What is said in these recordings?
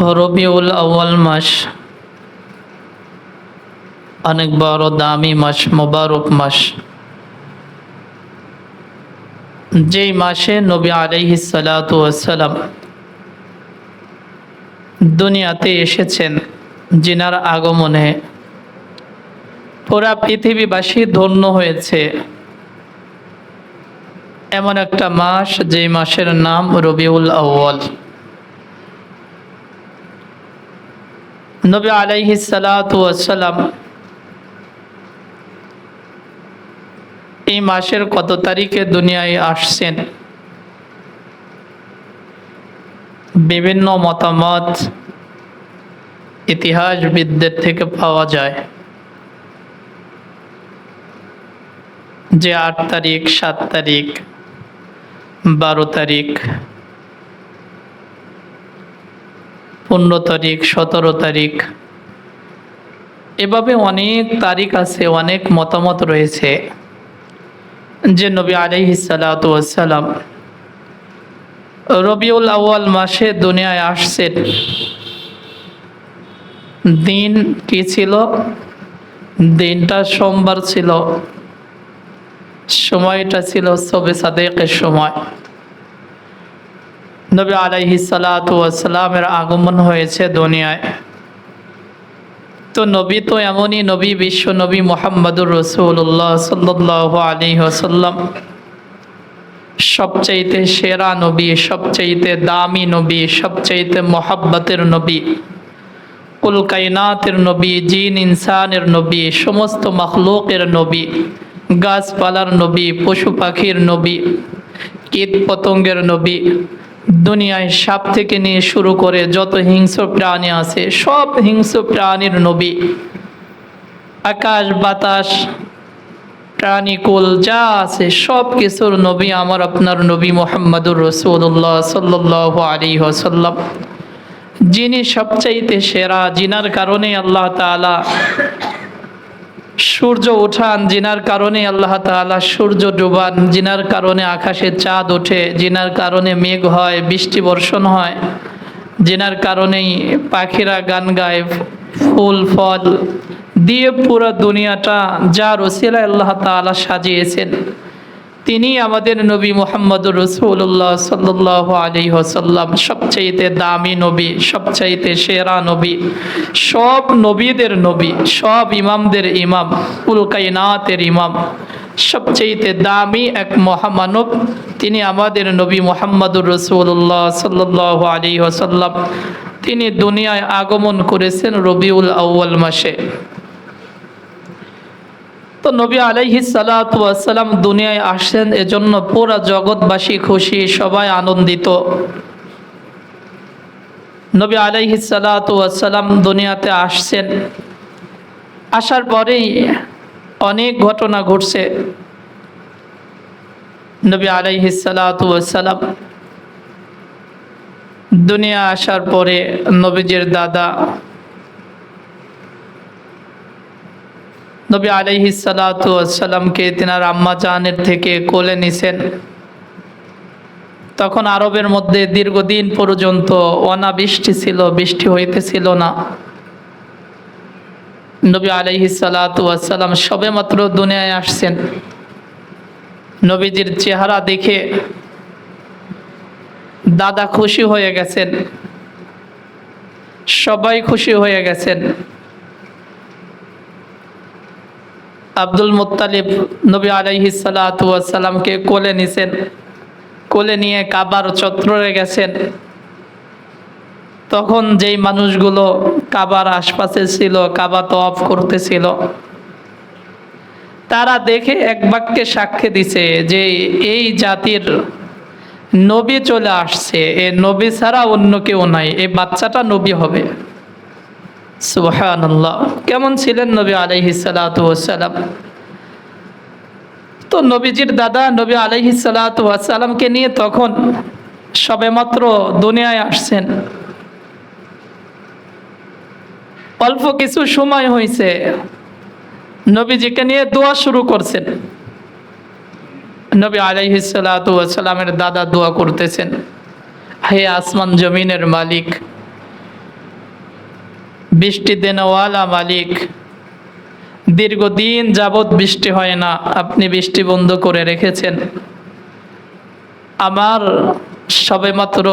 রবিউল আউয়াল মাস। অনেক বড় দামি মাস, মোবারক মাস। যেই মাসে নবী সালাম দুনিয়াতে এসেছেন, জিনার আগমনে। পুরা পৃথিবীবাসী ধন্য হয়েছে। এমন একটা মাস, যেই মাসের নাম রবিউল আউয়াল। নবী আলাইহি সালাম এই মাসের কত তারিখে দুনিয়ায় আসছেন? বিভিন্ন মতামত ইতিহাসবিদদের থেকে পাওয়া যায়। যে আট তারিখ, সাত তারিখ, বারো তারিখ পনেরো তারিখ, সতেরো তারিখ। এভাবে অনেক তারিখ আছে, অনেক মতামত রয়েছে যে নবী আলাইহি সালাম রবিউল আউয়াল মাসে দুনিয়ায় আসছেন। দিন কি ছিল? দিনটা সোমবার ছিল। সময়টা ছিল সবে সাদেকের সময়। নবী আলাইহি সালামের আগমন হয়েছে দুনিয়ায়। তো নবী তো এমনই নবী, বিশ্ব নবী মোহাম্মদুর রসুল্লাহ সাল্লাহ আলী আসাল্লাম সবচাইতে সেরা নবী, সবচাইতে দামি নবী, সবচাইতে মোহাব্বতের নবী কুল কায়নাতের নবী, জিন ইনসানের নবী, সমস্ত মখলুকের নবী, গাছপালার নবী, পশু পাখির নবী কীট পতঙ্গের নবী দুনিয়ায় সাপ থেকে নিয়ে শুরু করে যত হিংস্র প্রাণী আছে, সব হিংস্র প্রাণীর নবী। আকাশ, বাতাস প্রাণীকুল যা আছে, সব কিছুর নবী আমার আপনার নবী মোহাম্মদুর রসুল্লাহ সাল্লাহ আলী ওসাল্লাম যিনি সবচাইতে সেরা জিনার কারণে আল্লাহ তালা সূর্য ওঠান জিনার কারণে আল্লাহ তালা সূর্য ডুবান, জিনার কারণে আকাশে চাঁদ ওঠে, জিনার কারণে মেঘ হয়, বৃষ্টি বর্ষণ হয়, জিনার কারণেই পাখিরা গান গায়, ফুল, ফল দিয়ে পুরো দুনিয়াটা যা রসিলা আল্লাহ তালা সাজিয়েছেন। তিনি আমাদের নবী মোহাম্মদুর রসুল্লাহ সাল্লাহ আলী সবচাইতে দামি নবী, সবচাইতে সেরা নবী, সব নবীদের নবী, সব ইমামদের ইমাম উলকাইনাতের ইমাম, সবচাইতে দামি এক মহামানব তিনি আমাদের নবী মোহাম্মদুর রসুল্লাহ সাল্লাহ আলী ওসাল্লাম তিনি দুনিয়ায় আগমন করেছেন রবিউল আউ্য়াল মাসে। তো নবী আলাইহি সালাম দুনিয়ায় আসছেন, এজন্য পুরা জগৎবাসী খুশি, সবাই আনন্দিত। নবী আলাইহি সালাম দুনিয়াতে আসছেন। আসার পরেই অনেক ঘটনা ঘটছে। নবী আলাইহি সালাম দুনিয়া আসার পরে নবীজির দাদা নবী আলাইহি সালাতামকে তিনার আম্মা জানের থেকে কোলে নিছেন। তখন আরবের মধ্যে দীর্ঘদিন পর্যন্ত অনাবৃষ্টি ছিল, বৃষ্টি হইতেছিল না। নবী আলাইহি সালাতাম সবে মাত্র দুনিয়ায় আসছেন। নবীজির চেহারা দেখে দাদা খুশি হয়ে গেছেন, সবাই খুশি হয়ে গেছেন। আব্দুল মুতালিব নবী আলাইহি সালাতামকে কোলে নিছেন। কোলে নিয়ে কাবার চত্বরে গেছেন। তখন যেই মানুষগুলো কাবার আশপাশে ছিল, কাবা তো অফ করতেছিল, তারা দেখে এক বাক্যে সাক্ষ্য দিছে যে এই জাতির নবী চলে আসছে। এ নবী ছাড়া অন্য কেউ নাই এই বাচ্চাটা নবী হবে। কেমন ছিলেন নবী আলাইহি সালাম তো নবীজির দাদা নবী আলাইহি সালামকে নিয়ে তখন সবেমাত্র দুনিয়ায় আসছেন। অল্প কিছু সময় হয়েছে নবীজিকে নিয়ে দোয়া শুরু করছেন। নবী আলাইহি সালামের দাদা দোয়া করতেছেন, হে আসমান জমিনের মালিক বৃষ্টি দেনওয়ালা মালিক। দীর্ঘদিন যাবৎ বৃষ্টি হয় না, আপনি বৃষ্টি বন্ধ করে রেখেছেন। আমার সবেমাত্র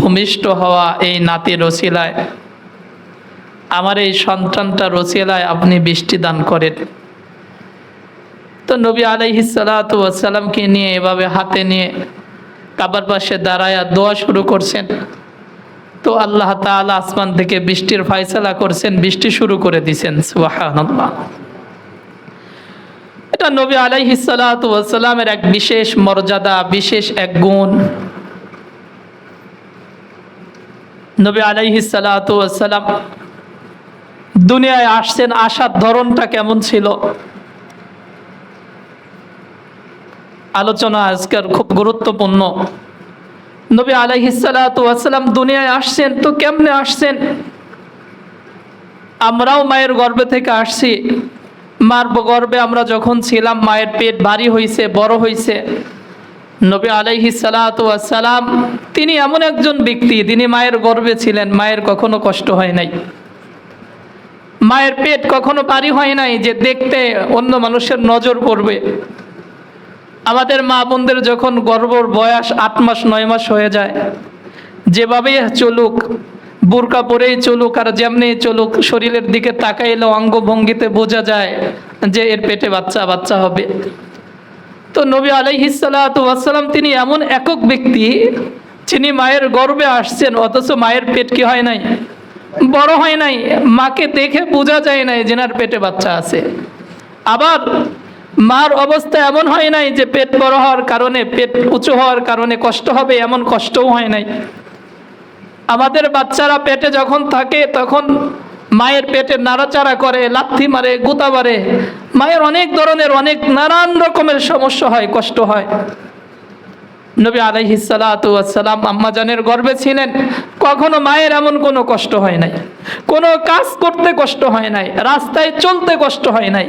ভূমিষ্ঠ হওয়া এই নাতি রসিলায় আমার এই সন্তানটা রসিলায় আপনি বৃষ্টি দান করেন। তো নবী আলাইহিসালামকে নিয়ে এভাবে হাতে নিয়ে কাবার পাশে দাঁড়ায় দোয়া শুরু করছেন। তো আল্লাহ তাআলা আসমান থেকে বৃষ্টির ফায়সালা করছেন, বৃষ্টি শুরু করে দিছেন এটা নবী আলাইহিসালামের এক বিশেষ মর্যাদা, বিশেষ এক গুণ। নবী আলাইহিসালাম দুনিয়ায় আসছেন, আসার ধরনটা কেমন ছিল? আলোচনা আজকের খুব গুরুত্বপূর্ণ। নবী আলাইহিসালাম দুনিয়ায় আসছেন, তো কেমনে আসছেন? আমরাও মায়ের গর্ভে থেকে আসছি। মার গর্ভে আমরা যখন ছিলাম, মায়ের পেট ভারী হয়েছে বড় হয়েছে নবী আলাইহি সালাম তিনি এমন একজন ব্যক্তি তিনি মায়ের গর্ভে ছিলেন, মায়ের কখনো কষ্ট হয় নাই। মায়ের পেট কখনো ভারী হয় নাই যে দেখতে অন্য মানুষের নজর পড়বে। আমাদের মা বোনদের যখন গর্ভর বয়স আট মাস, নয় মাস হয়ে যায়, যেভাবেই চলুক, বুরকা পরেই চলুক আর যেমনি চলুক, শরীরের দিকে তাকাইলে অঙ্গভঙ্গিতে বোঝা যায় যে এর পেটে বাচ্চা বাচ্চা হবে। তো নবী আলাইহিসালাম তিনি এমন একক ব্যক্তি যিনি মায়ের গর্ভে আসছেন, অথচ মায়ের পেট কি হয় নাই? বড় হয় নাই। মাকে দেখে বোঝা যায় নাই যেনার পেটে বাচ্চা আছে। আবার মার অবস্থা এমন হয় নাই যে পেট বড় হওয়ার কারণে, পেট উঁচু হওয়ার কারণে কষ্ট হবে, এমন কষ্টও হয় নাই। আমাদের বাচ্চারা পেটে যখন থাকে, তখন মায়ের পেটে নাড়াচাড়া করে, লাথি মারে, গুতা মারে। মায়ের অনেক ধরনের, অনেক নানান রকমের সমস্যা হয়, কষ্ট হয়। নবী আলাইহিসালাম আম্মাজানের গর্বে ছিলেন। কখনো মায়ের এমন কোনো কষ্ট হয় নাই। কোনো কাজ করতে কষ্ট হয় নাই। রাস্তায় চলতে কষ্ট হয় নাই।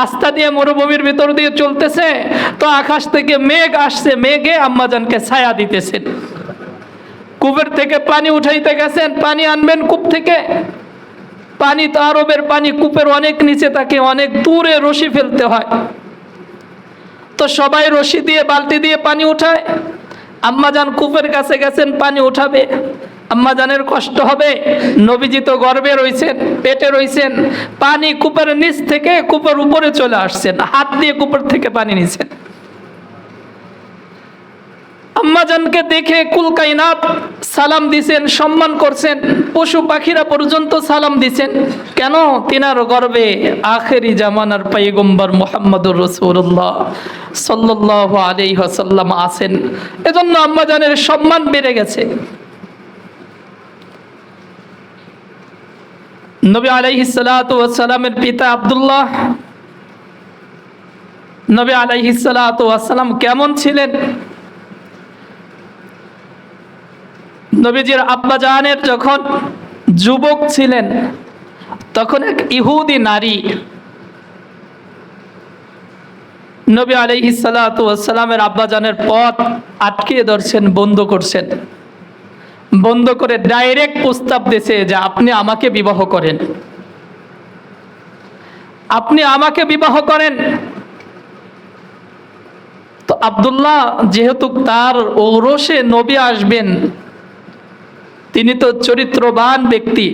রাস্তা দিয়ে মরুভূমির ভিতর দিয়ে চলতেছে, তো আকাশ থেকে মেঘ আসছে, মেঘে আম্মাজানকে ছায়া দিতেছেন। কূপের থেকে পানি উঠাইতে গেছেন, পানি আনবেন কূপ থেকে। পানি তো আরবের পানি কূপের অনেক নিচে থাকে অনেক দূরে রশি ফেলতে হয়। তো সবাই রশি দিয়ে, বালতি দিয়ে পানি উঠায়। আম্মাজান কূপের কাছে গেছেন, পানি উঠাবে। আম্মাজানের কষ্ট হবে। নবীজি তো গর্বে রয়েছেন পেটে রয়েছেন পানি কূপের নিচ থেকে কূপের উপরে চলে আসছেন। হাত দিয়ে কূপের থেকে পানি নিছেন। আম্মাজানকে দেখে কুলকাইনাত সালাম দিছেন, সম্মান করছেন, পশু পাখিরা পর্যন্ত সালাম দিছেন। কেন? তিনার গর্বে আখেরি জামানার পাইগম্বর মোহাম্মদুর রসুল্লাহ সাল্লাহ আলি হাসাল্লাম আছেন। এজন্য আম্মাজানের সম্মান বেড়ে গেছে। নবী আলাইহিসালামের পিতা আবদুল্লাহ নবী আলাইহিসালাম কেমন ছিলেন? নবীজির আব্বা জাহানের যখন যুবক ছিলেন, তখন এক ইহুদি নারী নবী আলাইহি সালামের আব্বাজানের পথ আটকে ধরছেন, বন্ধ করছেন। বন্ধ করে ডাইরেক্ট প্রস্তাব দিয়েছে যে আপনি আমাকে বিবাহ করেন। আপনি আমাকে বিবাহ করেন। তো আব্দুল্লাহ যেহেতু তার ঔরসে নবী আসবেন তিনি তো চরিত্রবান ব্যক্তি।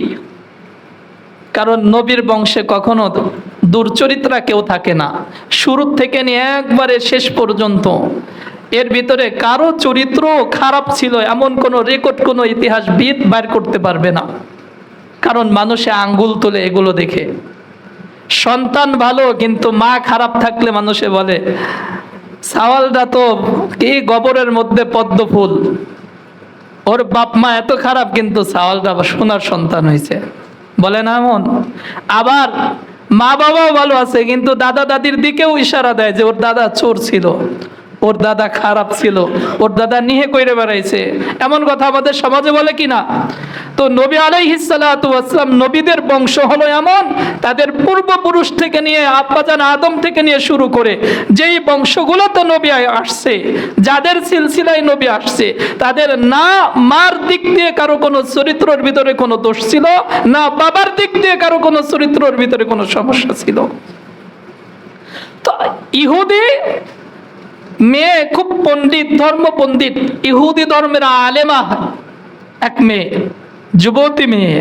কারণ নবীর বংশে কখনো দুর্চরিত্রা কেউ থাকে না। শুরু থেকে নিয়ে একবারে শেষ পর্যন্ত। এর ভিতরে কারও চরিত্র খারাপ ছিল, এমন কোনো রেকর্ড কোনো ইতিহাসবিদ বাইর করতে পারবে না। কারণ মানুষে আঙ্গুল তোলে এগুলো দেখে। সন্তান ভালো, কিন্তু মা খারাপ থাকলে মানুষে বলে সাওয়ালটা তো কি গবরের মধ্যে পদ্ম ফুল। ওর বাপ মা এত খারাপ, কিন্তু সাওয়াল দাবা সোনার সন্তান হয়েছে। বলে না এমন? আবার মা বাবাও ভালো আছে, কিন্তু দাদা দাদির দিকেও ইশারা দেয় যে ওর দাদা চোর ছিল। ওর দাদা খারাপ ছিল, ওর দাদা নিহে কইরে বেড়াইছে। এমন কথা আমাদের সমাজে বলে কি না তো নবী আলাইহিসালাম নবীদের বংশ হলো এমন, তাদের পূর্বপুরুষ থেকে নিয়ে আব্বাজান আদম থেকে নিয়ে শুরু করে যেই বংশগুলো তো নবী আসছে, যাদের সিলসিলায় নবী আসছে, তাদের না মার দিক দিয়ে কারও কোনো চরিত্রর ভিতরে কোনো দোষ ছিল, না বাবার দিক দিয়ে কারও কোনো চরিত্রর ভিতরে কোনো সমস্যা ছিল। তো ইহুদি মেয়ে খুব পণ্ডিত ধর্ম পণ্ডিত ইহুদি ধর্মের আলেমা, এক মেয়ে, যুবতী মেয়ে।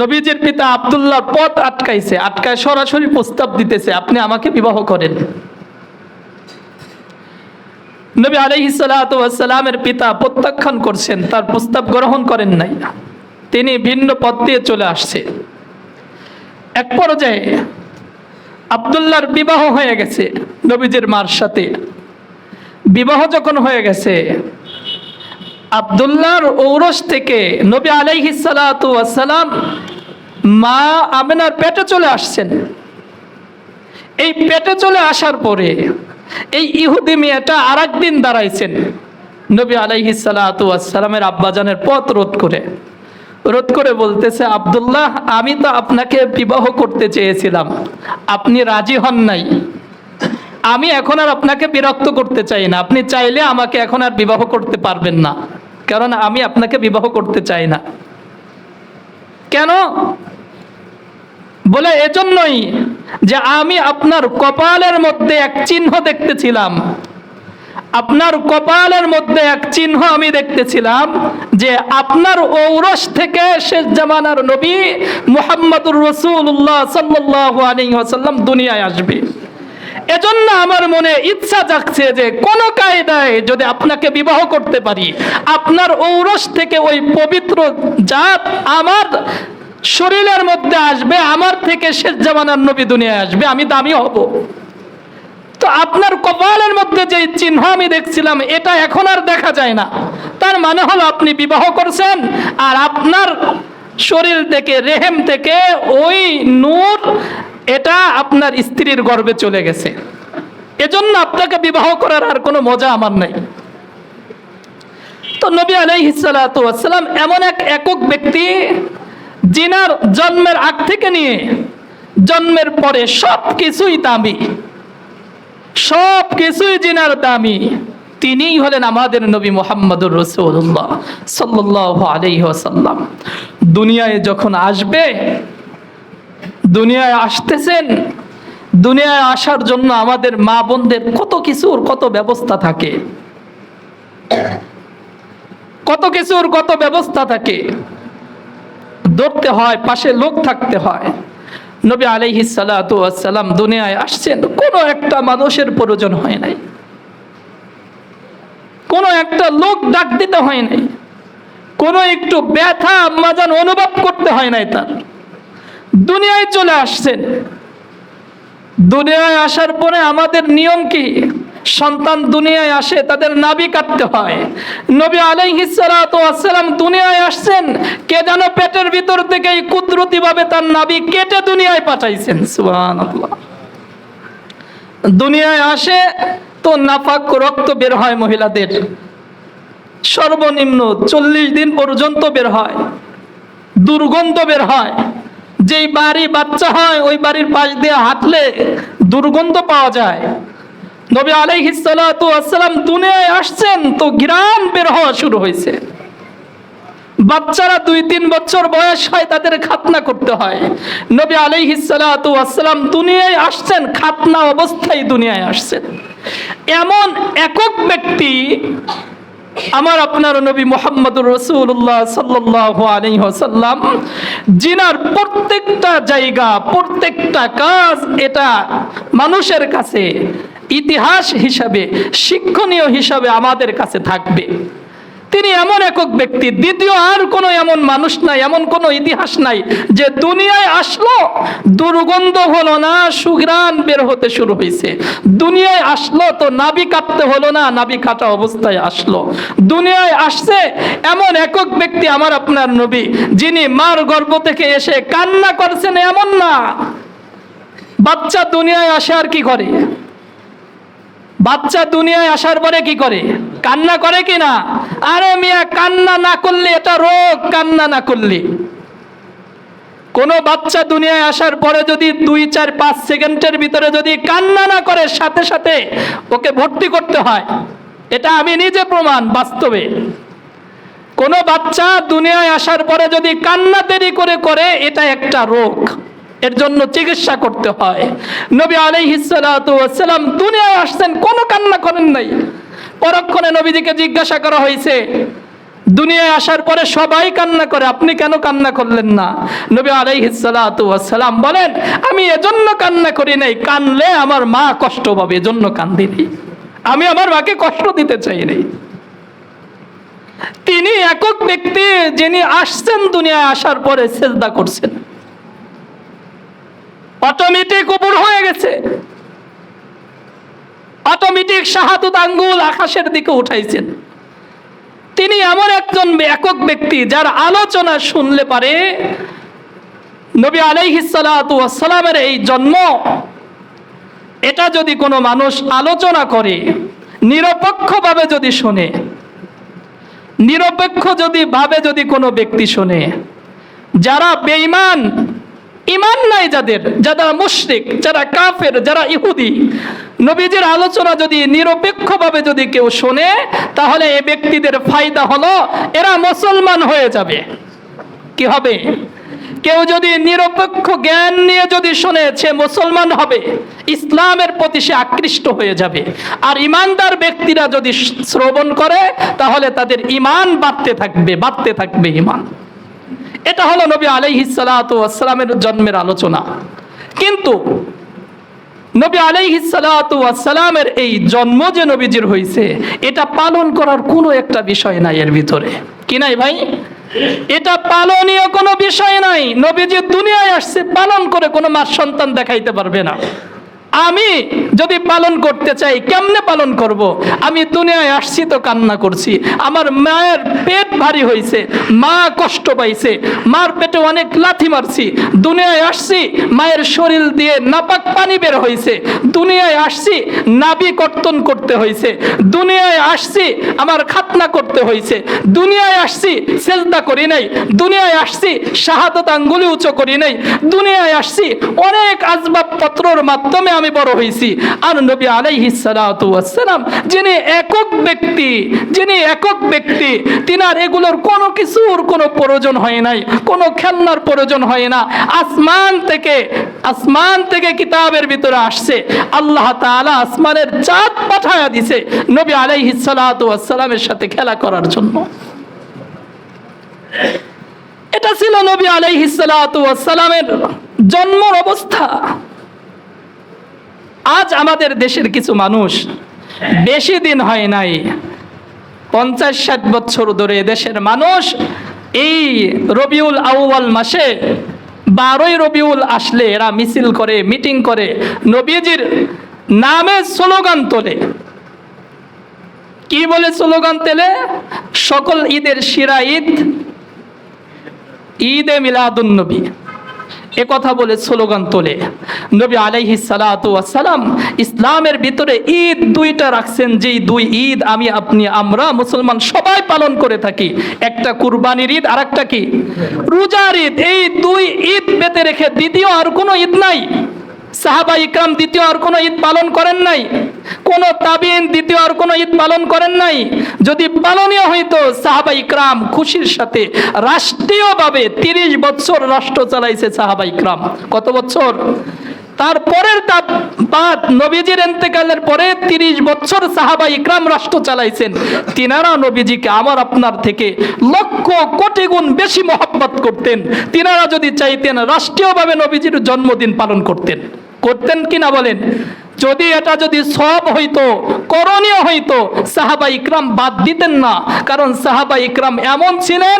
নবীজির পিতা আব্দুল্লাহ পথ আটকাইছে, আটকায় সরাসরি প্রস্তাব দিতেছে, আপনি আমাকে বিবাহ করেন। নবী আলহিসালামের পিতা প্রত্যাখ্যান করছেন, তার প্রস্তাব গ্রহণ করেন নাই। তিনি ভিন্ন পথ দিয়ে চলে আসছে। এক পর্যায়ে আবদুল্লাহর বিবাহ হয়ে গেছে নবীজির মার সাথে। বিবাহ যখন হয়ে গেছে, আবদুল্লাহর ঔরস থেকে নবী আলাইহি সালাম মা আমেনার পেটে চলে আসছেন। এই পেটে চলে আসার পরে এই ইহুদি মেয়েটা আর দিন দাঁড়াইছেন নবী আলাইহি সালামের আব্বাজানের পথ রোধ করে। রোধ করে বলতেছে, আব্দুল্লাহ, আমি তো আপনাকে বিবাহ করতে চেয়েছিলাম। আপনি রাজি হন নাই। আমি এখন আর আপনাকে বিরক্ত করতে চাই না। আপনি চাইলে আমাকে এখন আর বিবাহ করতে পারবেন না। কারণ আমি আপনাকে বিবাহ করতে চাই না। কেন? বলে, এজন্যই যে আমি আপনার কপালের মধ্যে এক চিহ্ন দেখতেছিলাম। আপনার কপালের মধ্যে এক চিহ্ন আমি দেখতেছিলাম যে আপনার ঔরস থেকে শেষ জামানার নবী মুহাম্মদুর রসুল্লাহ সাল্লাহ দুনিয়ায় আসবে। এজন্য আমার মনে ইচ্ছা জাগছে যে কোন কায়দায় যদি আপনাকে বিবাহ করতে পারি, আপনার ঔরস থেকে ওই পবিত্র জাত আমার শরীরের মধ্যে আসবে, আমার থেকে শেষ জামানার নবী দুনিয়ায় আসবে, আমি দামি হব। তো আপনার কপালের মধ্যে যে চিহ্ন আমি দেখছিলাম, এটা এখন আর দেখা যায় না। তার মানে হলো আপনি বিবাহ করছেন, আর আপনার শরীর থেকে, রেহেম থেকে ওই নূর, এটা আপনার স্ত্রীর গর্ভে চলে গেছে। এজন্য আপনাকে বিবাহ করার আর কোনো মজা আমার নাই। তো নবী আলাইহিসালাম এমন এক একক ব্যক্তি, জিনার জন্মের আগ থেকে নিয়ে জন্মের পরে সব কিছুই দামি। সব কিছুই জিনার দামি। তিনিই হলেন আমাদের নবী মোহাম্মদুর রসুল্লাহ সাল্লাহ আলহ্লাম দুনিয়ায় যখন আসবে, দুনিয়ায় আসতেছেন, দুনিয়ায় আসার জন্য আমাদের মা বোনদের কত কিছুর কত ব্যবস্থা থাকে। কত কিছুর কত ব্যবস্থা থাকে। ধরতে হয়, পাশে লোক থাকতে হয়। নবী আলাইহি সালাম দুনিয়ায় আসছেন, কোনো একটা মানুষের প্রয়োজন হয় নাই। কোনো একটা লোক ডাক দিতে হয় নাই। কোনো একটু ব্যথা, মাজান অনুভব করতে হয় নাই তার। দুনিয়ায় চলে আসছেন। দুনিয়ায় আসার পরে আমাদের নিয়ম কি? সন্তান দুনিয়ায় আসে, তাদের নাবি কাটতে হয়। নবী আলাইহিসালাম দুনিয়ায় আসছেন, কে যেন পেটের ভিতর থেকে এই কুদরতি ভাবে তার নাবি কেটে দুনিয়ায় পাঠাইছেন, সুবহানাল্লাহ। দুনিয়ায় আসে তো নাফাক রক্ত বের হয় মহিলাদের। সর্বনিম্ন চল্লিশ দিন পর্যন্ত বের হয়। দুর্গন্ধ বের হয়। যেই বাড়ি বাচ্চা হয়, ওই বাড়ির পাশ দিয়ে হাঁটলে দুর্গন্ধ পাওয়া যায়। নবী আলাইহিসালাম দুনিয়ায় আসছেন তো গ্রাম বের হওয়া শুরু হয়েছে। বাচ্চারা দুই তিন বছর বয়স হয় তাদের খাতনা করতে হয়। নবী আলাইহিসালাম দুনিয়ায় আসছেন, খাতনা অবস্থায় দুনিয়ায় আসছেন। এমন একক ব্যক্তি আমার আপনার নবী মোহাম্মদুর রসুল্লাহ সাল্লাহ আলহ্লাম জিনার প্রত্যেকটা জায়গা, প্রত্যেকটা কাজ এটা মানুষের কাছে ইতিহাস হিসাবে, শিক্ষণীয় হিসাবে আমাদের কাছে থাকবে। তিনি এমন একক ব্যক্তি, দ্বিতীয় আর কোনো এমন মানুষ নাই, এমন কোনো ইতিহাস নাই, যে দুনিয়ায় আসলো, দুর্গন্ধ হলো না সুগ্রাণ বের হতে শুরু হয়েছে দুনিয়ায় আসলো তো নাবি কাটতে হলো না, নাবি কাটা অবস্থায় আসলো। দুনিয়ায় আসছে এমন একক ব্যক্তি আমার আপনার নবী, যিনি মার গর্ভ থেকে এসে কান্না করছেন এমন না। বাচ্চা দুনিয়ায় আসে আর কি করে? বাচ্চা দুনিয়ায় আসার পরে কি করে? কান্না করে কি না? আরে মিয়া, কান্না না করলে এটা রোগ, কান্না না করলে। কোনো বাচ্চা দুনিয়ায় আসার পরে যদি দুই, চার, পাঁচ সেকেন্ডের ভিতরে যদি কান্না না করে, সাথে সাথে ওকে ভর্তি করতে হয়, এটা আমি নিজে প্রমাণ বাস্তবে। কোনো বাচ্চা দুনিয়ায় আসার পরে যদি কান্না দেরি করে করে, এটা একটা রোগ। এর জন্য চিকিৎসা করতে হয়। নবী আলাইহিসালাম দুনিয়ায় আসছেন, কোনো কান্না করেন নাই। পরক্ষণে নবীজিকে জিজ্ঞাসা করা হয়েছে, দুনিয়ায় আসার পরে সবাই কান্না করে, আপনি কেন কান্না করলেন না? নবী আলাইহিসালাম বলেন, আমি এজন্য কান্না করি নাই, কানলে আমার মা কষ্ট পাবে, এজন্য কান্দিনি। আমি আমার মাকে কষ্ট দিতে চাই নাই। তিনি একক ব্যক্তি যিনি আসছেন দুনিয়ায় আসার পরে সেজদা করছেন। অটোমেটিক উপর হয়ে গেছে। অটোমেটিক শাহাদুত আঙ্গুল আকাশের দিকে উঠাইছেন। তিনি এমন একজন একক ব্যক্তি যার আলোচনা শুনলে পারে নবী আলাইহিসালামের এই জন্ম। এটা যদি কোনো মানুষ আলোচনা করে, নিরপেক্ষভাবে যদি শোনে, নিরপেক্ষ যদি ভাবে যদি কোনো ব্যক্তি শোনে, যারা বেঈমান ইমান নাই যাদের, যারা মুশরিক, যারা কাফের, যারা ইহুদি। নবীজির আলোচনা যদি নিরপেক্ষভাবে যদি কেউ শোনে, তাহলে এ ব্যক্তিদের ফায়দা হলো এরা মুসলমান হয়ে যাবে। কি হবে? কেউ যদি নিরপেক্ষ জ্ঞান নিয়ে যদি শোনে, সে মুসলমান হবে। ইসলামের প্রতি সে আকৃষ্ট হয়ে যাবে। আর ইমানদার ব্যক্তিরা যদি শ্রবণ করে, তাহলে তাদের ইমান বাড়তে থাকবে বাড়তে থাকবে ইমান। এটা হলো নবী আলাইহিসালামের জন্মের আলোচনা। কিন্তু নবী আলাইহিসালামের এই জন্ম যে নবীজির হয়েছে এটা পালন করার কোনো একটা বিষয় নাই এর ভিতরে। কি নাই ভাই? এটা পালনীয় কোনো বিষয় নাই। নবীজি দুনিয়ায় আসছে, পালন করে কোনো মার সন্তান দেখাইতে পারবে না। আমি যদি পালন করতে চাই, কেমনে পালন করব। আমি দুনিয়ায় আসছি তো কান্না করছি। আমার মায়ের পেট ভারী হয়েছে মা কষ্ট পাইছে, মার পেটে অনেক লাথি মারছি। দুনিয়ায় আসছি, মায়ের শরীর দিয়ে নাপাক পানি বের হয়েছে দুনিয়ায় আসছি নাবি কর্তন করতে হয়েছে দুনিয়ায় আসছি, আমার খাতনা করতে হয়েছে দুনিয়ায় আসছি, সেজদা করি নাই। দুনিয়ায় আসছি, শাহাদত আঙ্গুলি উঁচু করি নাই। দুনিয়ায় আসছি, অনেক আসবাবপত্রর মাধ্যমে আমি বড় হয়েছি আর নবী আলাইহিস সালাতু ওয়াসসালাম, যিনি একক ব্যক্তি, যিনি একক ব্যক্তি, তিনার এগুলোর কোনো কিছুর কোনো প্রয়োজন হয় নাই, কোনো খেলনার প্রয়োজন হয় না। আসমান থেকে আসমান থেকে কিতাবের ভিতরে আসছে। আল্লাহ তাআলা আসমানের চাঁদ পাঠায়া দিছে নবী আলাইহিস সালাতু ওয়াসসালামের সাথে খেলা করার জন্য। এটা ছিল নবী আলাইহিস সালাতু ওয়াসসালামের জন্মর অবস্থা। আজ আমাদের দেশের কিছু মানুষ বেশি দিন হয় নাই, পঞ্চাশ ষাট বছর ধরে দেশের মানুষ এই রবিউল আউয়াল মাসে বারোই রবিউল আসলে এরা মিছিল করে, মিটিং করে, নবীজির নামে স্লোগান তোলে। কি বলে স্লোগান তেলে? সকল ঈদের শিরা ঈদ, ঈদে মিলাদুন নবী। এ কথা বলে স্লোগান তোলে। নবী আলাইহি সালাম ইসলামের ভিতরে ঈদ দুইটা রাখছেন, যেই দুই ঈদ আমি, আপনি, আমরা মুসলমান সবাই পালন করে থাকি। একটা কুরবানির ঈদ আর একটা কি? রোজার ঈদ। এই দুই ঈদ বেঁধে রেখে দ্বিতীয় আর কোনো ঈদ নাই। সাহাবা ইকরাম দ্বিতীয় আর কোনো ঈদ পালন করেন নাই। কোন তাবিন দ্বিতীয় আর কোনো ঈদ পালন করেন নাই। যদি পালনীয় হইতো, সাহাবা ইকরাম খুশির সাথে রাষ্ট্রীয়ভাবে তিরিশ বছর রাষ্ট্র চালাইছে সাহাবা ইকরাম। কত বছর? তারপরের তা বাদ নবীজির এন্তেকালের পরে তিরিশ বছর সাহাবা ইকরাম রাষ্ট্র চালাইছেন। তিনারা নবীজিকে আমার আপনার থেকে লক্ষ কোটি গুণ বেশি মহব্বত করতেন। তিনারা যদি চাইতেন রাষ্ট্রীয়ভাবে নবীজির জন্মদিন পালন করতেন। করতেন কিনা বলেন? যদি এটা যদি সব হইতো, করণীয় হইতো, সাহাবা ইকরাম বাদ দিতেন না। কারণ সাহাবা ইকরাম এমন ছিলেন,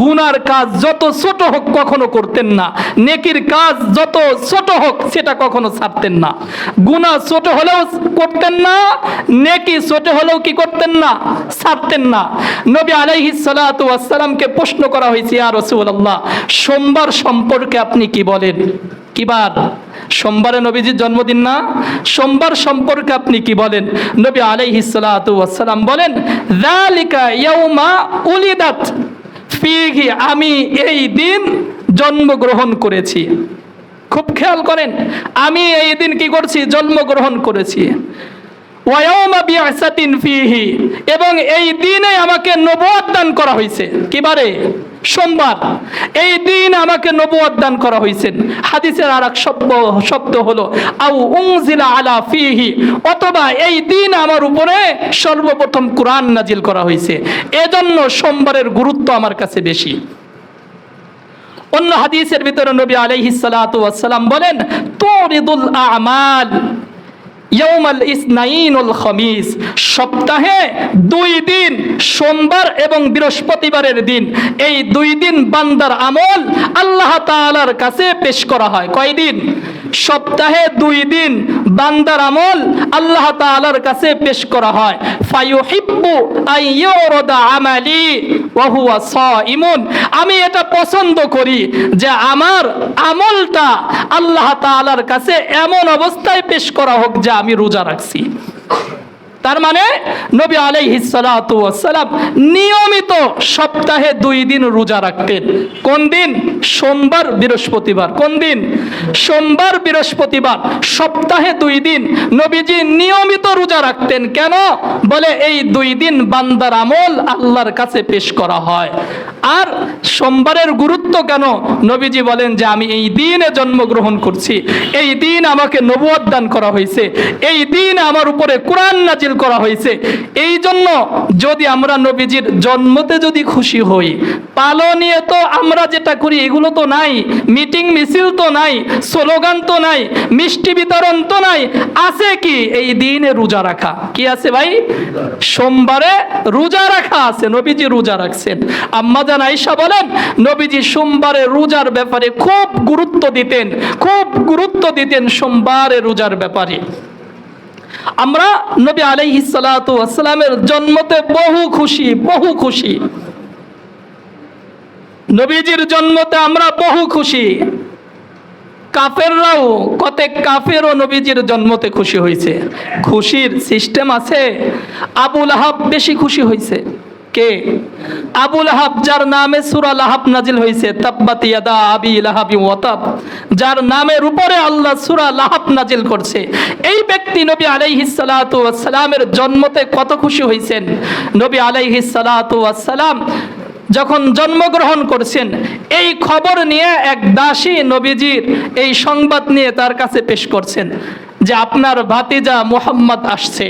গুনার কাজ যত ছোট হোক কখনো করতেন না। নেকির কাজ যত ছোট হোক সেটা কখনো ছাড়তেন না। গুনাহ ছোট হলেও করতেন না, নেকি ছোট হলেও কি করতেন না, ছাড়তেন না। নবী আলাইহিস সালাতু ওয়াসসালামকে প্রশ্ন করা হয়েছে আর রাসূলুল্লাহ, সোমবার সম্পর্কে আপনি কি বলেন? কিবার? সোমবারে নবীজির জন্মদিন না? সোমবার সম্পর্কে আপনি কি বলেন? নবী আলাইহিস সালাতু ওয়াসসালাম বলেন, যালিকা ইয়াউমা উলিদাত, ফিহি আমি এই দিন জন্মগ্রহণ করেছি। খুব খেয়াল করেন, আমি এই দিন কি করছি? জন্মগ্রহণ করেছি। এবং এই দিনে আমাকে নবুয়ত দান করা হয়েছে কিবারে সোমবার। এই দিন আমাকে নবুয়ত দান করা হয়েছে হাদিসের আর এক শব্দ শব্দ হলো, আউ উংজিলা আলা ফিহি। অথবা এই দিন আমার উপরে সর্বপ্রথম কোরআন নাজিল করা হয়েছে এজন্য সোমবারের গুরুত্ব আমার কাছে বেশি। অন্য হাদিসের ভিতরে নবী আলাইহিস সালাতু ওয়াসসালাম বলেন, তুরিদুল আমাল। ইয়ৌমাল ইসনাইনুল খমিস। সপ্তাহে দুই দিন, সোমবার এবং বৃহস্পতিবারের দিন। এই দুই দিন বান্দার আমল আল্লাহ তাআলার কাছে পেশ করা হয়। কয়দিন? সপ্তাহে দুই দিন বান্দার আমল আল্লাহ তাআলার কাছে পেশ করা হয়। ফায়ুহিব্বু আইয়ুরদা আমালি ওয়া হুয়া সাইমুন। আমি এটা পছন্দ করি যে আমার আমলটা আল্লাহ তাআলার কাছে এমন অবস্থায় পেশ করা হোক যে আমি রোজা রাখছি। তার মানে নবী আলাইহিস সালাতু ওয়াসসালাম নিয়মিত সপ্তাহে দুই দিন রোজা রাখতেন। কোন দিন? সোমবার, বৃহস্পতিবার। কোন দিন? সোমবার, বৃহস্পতিবার। সপ্তাহে দুই দিন নবীজি নিয়মিত রোজা রাখতেন। কেন? বলে এই দুই দিন বান্দার আমল আল্লাহর কাছে পেশ করা হয়। আর সোমবারের গুরুত্ব কেন? নবীজি বলেন যে, আমি এই দিনে জন্মগ্রহণ করছি। এই দিন আমাকে নবুয়ত দান করা হয়েছে। এই দিন আমার উপরে কোরআন নাজিল করা হয়েছে। এই জন্য যদি আমরা নবীজির জন্মতে যদি খুশি হই, পালনীয় তো আমরা যেটা করি, এগুলো তো নাই। মিটিং মিছিল তো নাই, স্লোগান তো নাই, মিষ্টি বিতরণ তো নাই। আছে কি? এই দিনে রোজা রাখা। কি আছে ভাই? সোমবারে রোজা রাখা আছে। নবীজি রোজা রাখছেন। আম্মাজান আয়েশা বলেন, নবীজি সোমবারে রোজার ব্যাপারে খুব গুরুত্ব দিতেন, খুব গুরুত্ব দিতেন সোমবারে রোজার ব্যাপারে। আমরা নবী আলাইহিস সালাতু ওয়াসসালামের জন্মতে বহু খুশি বহু খুশি। নবীজির জন্মতে আমরা বহু খুশি। কাফেররাও কত কাফেরও নবীজির জন্মতে খুশি হয়েছে খুশির সিস্টেম আছে, আবুল আহাব বেশি খুশি হয়েছে কে আবুল আহাব যার নামে সুরা লাহাব নাজিল হয়েছে, তাব্বাত ইয়াদা আবি লাহাবি ওয়াতাব যার নামের উপরে আল্লাহ সুরা লাহাব নাজিল করছে। এই ব্যক্তি নবী আলাইহিস সালাতু ওয়াস সালামের জন্মতে কত খুশি হয়েছেন? নবী আলাইহিস সালাতু ওয়াস সালাম যখন জন্মগ্রহণ করছেন, এই খবর নিয়ে এক দাসী নবীজির এই সংবাদ নিয়ে তার কাছে পেশ করছেন যে আপনার ভাতিজা মুহাম্মদ আসছে।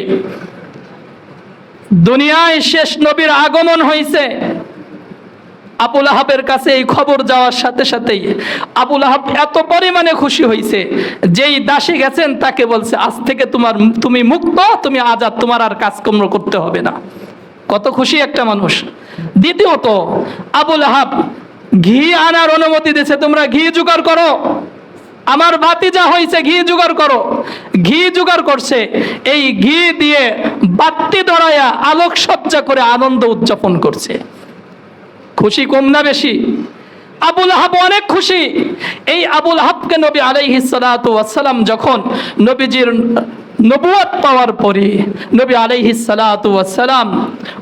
দুনিয়ায় শেষ নবীর আগমন হয়েছে। আবুল আহাবের কাছে এই খবর যাওয়ার সাথে সাথেই আবুল আহাব এত পরিমাণে খুশি হয়েছে। যেই দাসী গেছেন, তাকে বলছে, আজ থেকে তোমার, তুমি মুক্ত, তুমি আজাদ, তোমার আর কাজকর্ম করতে হবে না। কত খুশি একটা মানুষ। দ্বিতীয়ত আবুল আহাব ঘি আনার অনুমতি দিয়েছে, তোমরা ঘি জোগাড় করো। আমার বাতিজা হয়েছে ঘি জোগাড় করো। ঘি জোগাড় করছে। এই ঘি দিয়ে বাতি ধরাইয়া আলোকসজ্জা করে আনন্দ উদযাপন করছে। খুশি কম না বেশি? আবুল আহাব অনেক খুশি। এই আবুল আহাবকে নবী আলাইহিস সালাতু ওয়াসসালাম যখন নবীজির নবুয়ত পাওয়ার পরে নবী আলাইহি সালাতু ওয়াসসালাম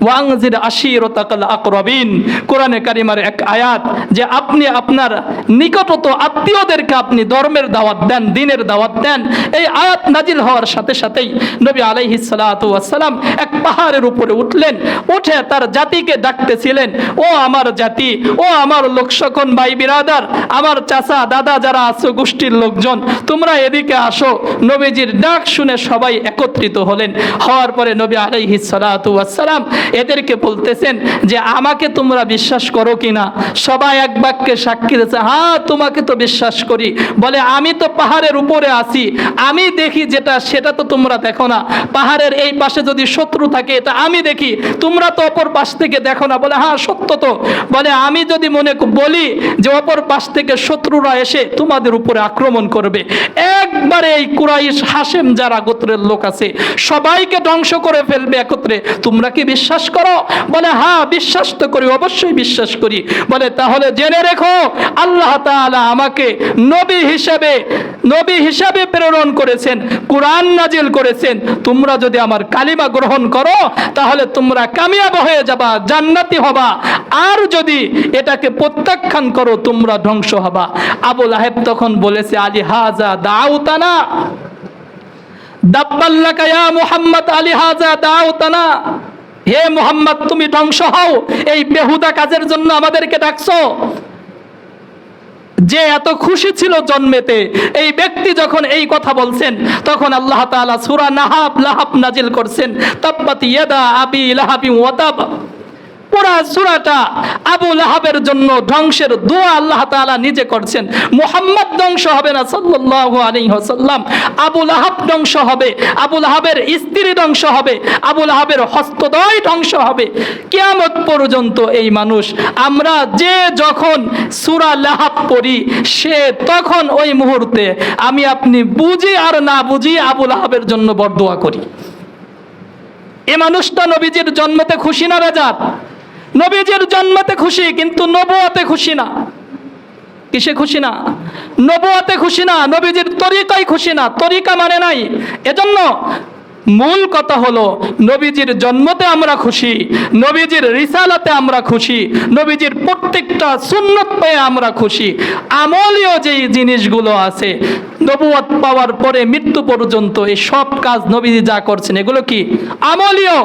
ওয়াংজির আশিরতাকাল আকরাবিন, কোরআনে কারিমার এক আয়াত যে আপনি আপনার নিকটত আত্মীয়দেরকে আপনি ধর্মের দাওয়াত দেন, দিনের দাওয়াত দেন, এই আয়াত নাজিল হওয়ার সাথে সাথেই নবী আলাইহি সালাতু ওয়াসসালাম এক পাহাড়ের উপরে উঠলেন, উঠে তার জাতিকে ডাকতেছিলেন, ও আমার জাতি, ও আমার লোক সকন ভাই বিরাদার, আমার চাচা দাদা যারা আছো গোষ্ঠীর লোকজন, তোমরা এদিকে আসো। নবীজির ডাক শুনে সবাই একত্রিত হলেন। হওয়ার পরে নবী আলাইহিস সালাতু ওয়াসসালাম এদেরকে বলতেছেন যে, আমাকে তোমরা বিশ্বাস করো কিনা? সবাই এক বাক্যে সাক্ষী দিয়েছে হ্যাঁ তোমাকে তো বিশ্বাস করি। বলে, আমি তো পাহাড়ের উপরে আছি। আমি দেখি যেটা, সেটা তো তোমরা দেখো না। পাহাড়ের এই পাশে যদি শত্রু থাকে, এটা আমি দেখি। তোমরা তো অপর পাশ থেকে দেখো না। বলে হ্যাঁ সত্য তো। বলে, আমি যদি মনে বলি যে, অপর পাশ থেকে শত্রুরা এসে তোমাদের উপরে আক্রমণ করবে। একবারে এই কুরাইশ হাসেম যারা গোত্রের লোক আছে, সবাইকে ধ্বংস করে ফেলবে একত্রে। তোমরা কি বিশ্বাস করো? বলে হ্যাঁ বিশ্বাস তো করি, অবশ্যই বিশ্বাস করি। বলে, তাহলে জেনে রেখো, আল্লাহ তাআলা আমাকে নবী হিসেবে, নবী হিসাবে প্রেরণ করেছেন, কোরআন নাজিল করেছেন। তোমরা যদি আমার কালিমা গ্রহণ করো, তাহলে তোমরা কামিয়াব হয়ে যাবা, জান্নাতি হবা। আর যদি এটাকে প্রত্যাখ্যান করো, তোমরা ধ্বংস হবা। আবুল আহেব তখন বলেছে, আলী হাজা দাউতানা। দাব্বাল্লাকা মুহাম্মদ আলী হাজা, দাউতানা। হে মুহাম্মদ, তুমি ধ্বংস হও। এই বেহুদা কাজের জন্য আমাদেরকে ডাকছো। যে এত খুশি ছিল জন্মেতে, এই ব্যক্তি যখন এই কথা বলছেন, তখন আল্লাহ তাআলা নাহাব লাহাব নাজিল করছেন। তাব্বাত ইয়াদা আবি লাহাবি ওয়াতাব পুরা সূরাটা আবু লাহাবের জন্য ধ্বংসের দোয়া আল্লাহ তাআলা নিজে করছেন। মোহাম্মদ ধ্বংস হবে না সাল্লাল্লাহু আলাইহি ওয়াসাল্লাম। আবু লাহাব ধ্বংস হবে, আবু লাহাবের স্ত্রী ধ্বংস হবে, আবু লাহাবের হস্তদয় ধ্বংস হবে। কিয়ামত পর্যন্ত এই মানুষ, আমরা যে যখন সুরা লাহাব পড়ি, সে তখন ওই মুহূর্তে আমি আপনি বুঝি আর না বুঝি আবু লাহাবের জন্য বরদোয়া করি। এ মানুষটা নবীজির জন্মতে খুশি না বেজার? নবীজির জন্মতে খুশি, কিন্তু নবুয়াতে খুশি না। কিসে খুশি না? নবুয়াতে খুশি না, নবীজির তরিকায় খুশি না। তরিকা মানে নাই। এজন্য মূল কথা হলো, নবীজির জন্মতে আমরা খুশি, নবীজির রিসালাতে আমরা খুশি, নবীজির প্রত্যেকটা সুন্নত পেয়ে আমরা খুশি। আমলীয় যেই জিনিসগুলো আছে নবুয়াত পাওয়ার পরে মৃত্যু পর্যন্ত এই সব কাজ নবীজি যা করছেন, এগুলো কি আমলীয়?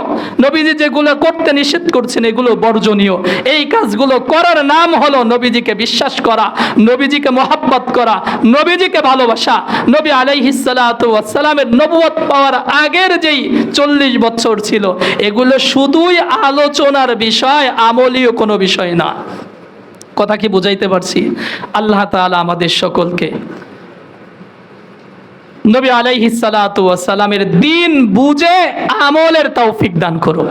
নবীজি যেগুলো করতে নিষেধ করছেন, এগুলো বর্জনীয়। এই কাজগুলো করার নাম হলো নবীজিকে বিশ্বাস করা, নবীজিকে মহাব্বত করা, নবীজিকে ভালোবাসা। নবী আলাইহিসালামের নবুয়ত পাওয়ার আগের যেই চল্লিশ বছর ছিল, এগুলো শুধুই আলোচনার বিষয়, আমলীয় কোনো বিষয় না। কথা কি বুঝাইতে পারছি? আল্লাহ তাআলা আমাদের সকলকে নবী সালামের দিন বুঝে আমলের তৌফিক দান করুক।